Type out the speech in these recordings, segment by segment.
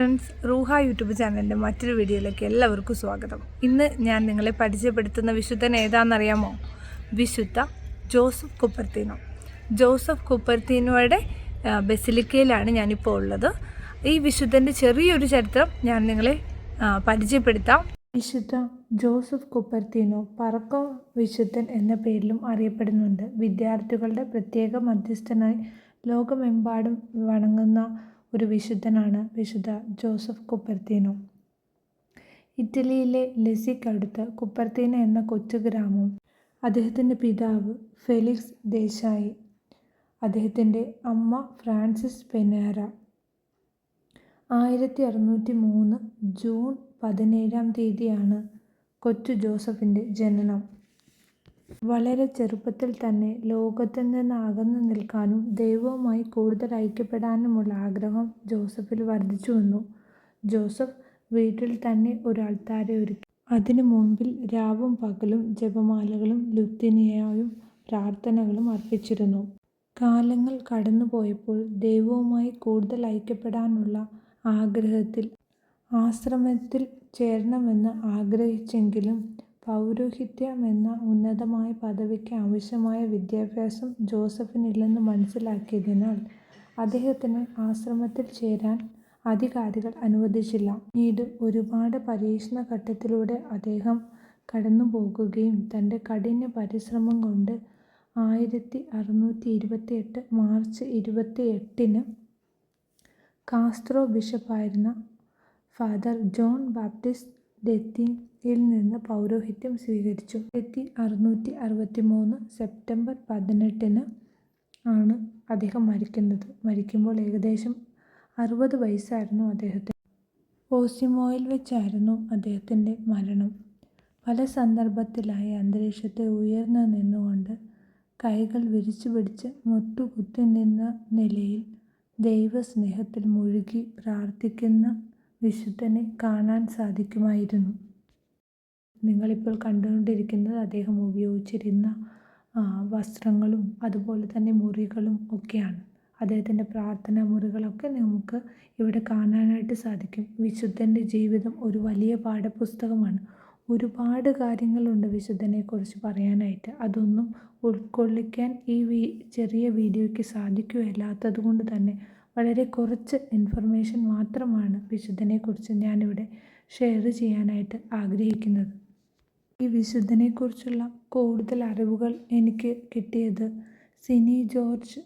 Friends റൂഹ YouTube ചാനലിന്റെ മറ്റൊരു വീഡിയോയിലേക്ക് എല്ലാവർക്കും സ്വാഗതം. ഇന്ന് ഞാൻ നിങ്ങളെ പരിചയപ്പെടുത്തുന്ന വിശുദ്ധൻ ഏതാണെന്നറിയാമോ? വിശുദ്ധ ജോസഫ് കുപ്പർത്തീനോ. ജോസഫ് കുപ്പർത്തീനോയുടെ ബസിലിക്കയിലാണ് ഞാനിപ്പോൾ ഉള്ളത്. ഈ വിശുദ്ധന്റെ ചെറിയൊരു ചരിത്രം ഞാൻ നിങ്ങളെ പരിചയപ്പെടുത്താം. വിശുദ്ധ ജോസഫ് കുപ്പർത്തീനോ പറക്കോ വിശുദ്ധൻ എന്ന പേരിലും അറിയപ്പെടുന്നുണ്ട്. വിദ്യാർത്ഥികളുടെ പ്രത്യേക മധ്യസ്ഥനായി ലോകമെമ്പാടും വണങ്ങുന്ന ഒരു വിശുദ്ധനാണ് വിശുദ്ധ ജോസഫ് കുപ്പർത്തീനോ. ഇറ്റലിയിലെ ലെസിക്കടുത്ത് കുപ്പർത്തീന എന്ന കൊച്ചു ഗ്രാമം അദ്ദേഹത്തിന്റെ പിതാവ് ഫെലിക്സ് ദേശായി. അദ്ദേഹത്തിന്റെ അമ്മ ഫ്രാൻസിസ് പെനേറ. ആയിരത്തി അറുന്നൂറ്റി മൂന്ന് ജൂൺ പതിനേഴാം തീയതിയാണ് കൊച്ചു ജോസഫിന്റെ ജനനം. വളരെ ചെറുപ്പത്തിൽ തന്നെ ലോകത്തിൽ നിന്ന് അകന്നു നിൽക്കാനും ദൈവവുമായി കൂടുതൽ ഐക്യപ്പെടാനുമുള്ള ആഗ്രഹം ജോസഫിൽ വർദ്ധിച്ചു വന്നു. ജോസഫ് വീട്ടിൽ തന്നെ ഒരു ഒരുക്കി അതിനു മുമ്പിൽ രാവും പകലും ജപമാലകളും ലുത്തിനിയായും പ്രാർത്ഥനകളും അർപ്പിച്ചിരുന്നു. കാലങ്ങൾ കടന്നുപോയപ്പോൾ ദൈവവുമായി കൂടുതൽ ഐക്യപ്പെടാനുള്ള ആഗ്രഹത്തിൽ ആശ്രമത്തിൽ ചേരണമെന്ന് ആഗ്രഹിച്ചെങ്കിലും പൗരോഹിത്യം എന്ന ഉന്നതമായ പദവിക്ക് ആവശ്യമായ വിദ്യാഭ്യാസം ജോസഫിനില്ലെന്ന് മനസ്സിലാക്കിയതിനാൽ അദ്ദേഹത്തിന് ആശ്രമത്തിൽ ചേരാൻ അധികാരികൾ അനുവദിച്ചില്ല. പിന്നീട് ഒരുപാട് പരീക്ഷണ ഘട്ടത്തിലൂടെ അദ്ദേഹം കടന്നു പോകുകയും തന്റെ കഠിന പരിശ്രമം കൊണ്ട് ആയിരത്തി അറുന്നൂറ്റി ഇരുപത്തി എട്ട് മാർച്ച് ഇരുപത്തി എട്ടിന് കാസ്ട്രോ ബിഷപ്പായിരുന്ന ഫാദർ ജോൺ ബാപ്റ്റിസ്റ്റ് ഡെത്തിയിൽ നിന്ന് പൗരോഹിത്യം സ്വീകരിച്ചു. ആയിരത്തി അറുന്നൂറ്റി അറുപത്തി മൂന്ന് സെപ്റ്റംബർ പതിനെട്ടിന് ആണ് അദ്ദേഹം മരിക്കുന്നത്. മരിക്കുമ്പോൾ ഏകദേശം അറുപത് വയസ്സായിരുന്നു അദ്ദേഹത്തിന്. ഓസിമോയിൽ വെച്ചായിരുന്നു അദ്ദേഹത്തിന്റെ മരണം. പല സന്ദർഭത്തിലായി അന്തരീക്ഷത്തിൽ ഉയർന്നു നിന്നുകൊണ്ട് കൈകൾ വിരിച്ചു പിടിച്ച് മുട്ടുകുത്തി നിന്ന നിലയിൽ ദൈവസ്നേഹത്തിൽ മുഴുകി പ്രാർത്ഥിക്കുന്ന വിശുദ്ധനെ കാണാൻ സാധിക്കുമായിരുന്നു. നിങ്ങളിപ്പോൾ കണ്ടുകൊണ്ടിരിക്കുന്നത് അദ്ദേഹം ഉപയോഗിച്ചിരുന്ന വസ്ത്രങ്ങളും അതുപോലെ തന്നെ മുറികളും ഒക്കെയാണ്. അദ്ദേഹത്തിന്റെ പ്രാർത്ഥനാ മുറികളൊക്കെ നമുക്ക് ഇവിടെ കാണാനായിട്ട് സാധിക്കും. വിശുദ്ധന്റെ ജീവിതം ഒരു വലിയ പാഠപുസ്തകമാണ്. ഒരുപാട് കാര്യങ്ങളുണ്ട് വിശുദ്ധനെക്കുറിച്ച് പറയാനായിട്ട്. അതൊന്നും ഉൾക്കൊള്ളിക്കാൻ ഈ ചെറിയ വീഡിയോയ്ക്ക് സാധിക്കുകയില്ലാത്തത് കൊണ്ട് തന്നെ വളരെ കുറച്ച് ഇൻഫർമേഷൻ മാത്രമാണ് വിശുദ്ധനെക്കുറിച്ച് ഞാനിവിടെ ഷെയർ ചെയ്യാനായിട്ട് ആഗ്രഹിക്കുന്നത്. ഈ വിശുദ്ധനെക്കുറിച്ചുള്ള കൂടുതൽ അറിവുകൾ എനിക്ക് കിട്ടിയത് സിനി ജോർജ്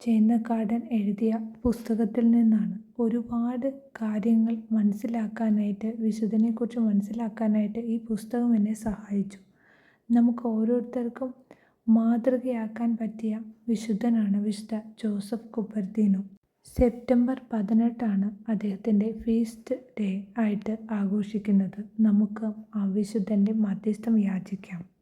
ചേന്നക്കാടൻ എഴുതിയ പുസ്തകത്തിൽ നിന്നാണ്. ഒരുപാട് കാര്യങ്ങൾ മനസ്സിലാക്കാനായിട്ട് വിശുദ്ധനെക്കുറിച്ച് മനസ്സിലാക്കാനായിട്ട് ഈ പുസ്തകം എന്നെ സഹായിച്ചു. നമുക്ക് ഓരോരുത്തർക്കും മാതൃകയാക്കാൻ പറ്റിയ വിശുദ്ധനാണ് വിശുദ്ധ ജോസഫ് കുപ്പർത്തീനോ സെപ്റ്റംബർ പതിനെട്ടാണ് അദ്ദേഹത്തിന്റെ ഫീസ്റ്റ് ഡേ ആയിട്ട് ആഘോഷിക്കുന്നത്. നമുക്ക് ആ വിശുദ്ധന്റെ മധ്യസ്ഥം യാചിക്കാം.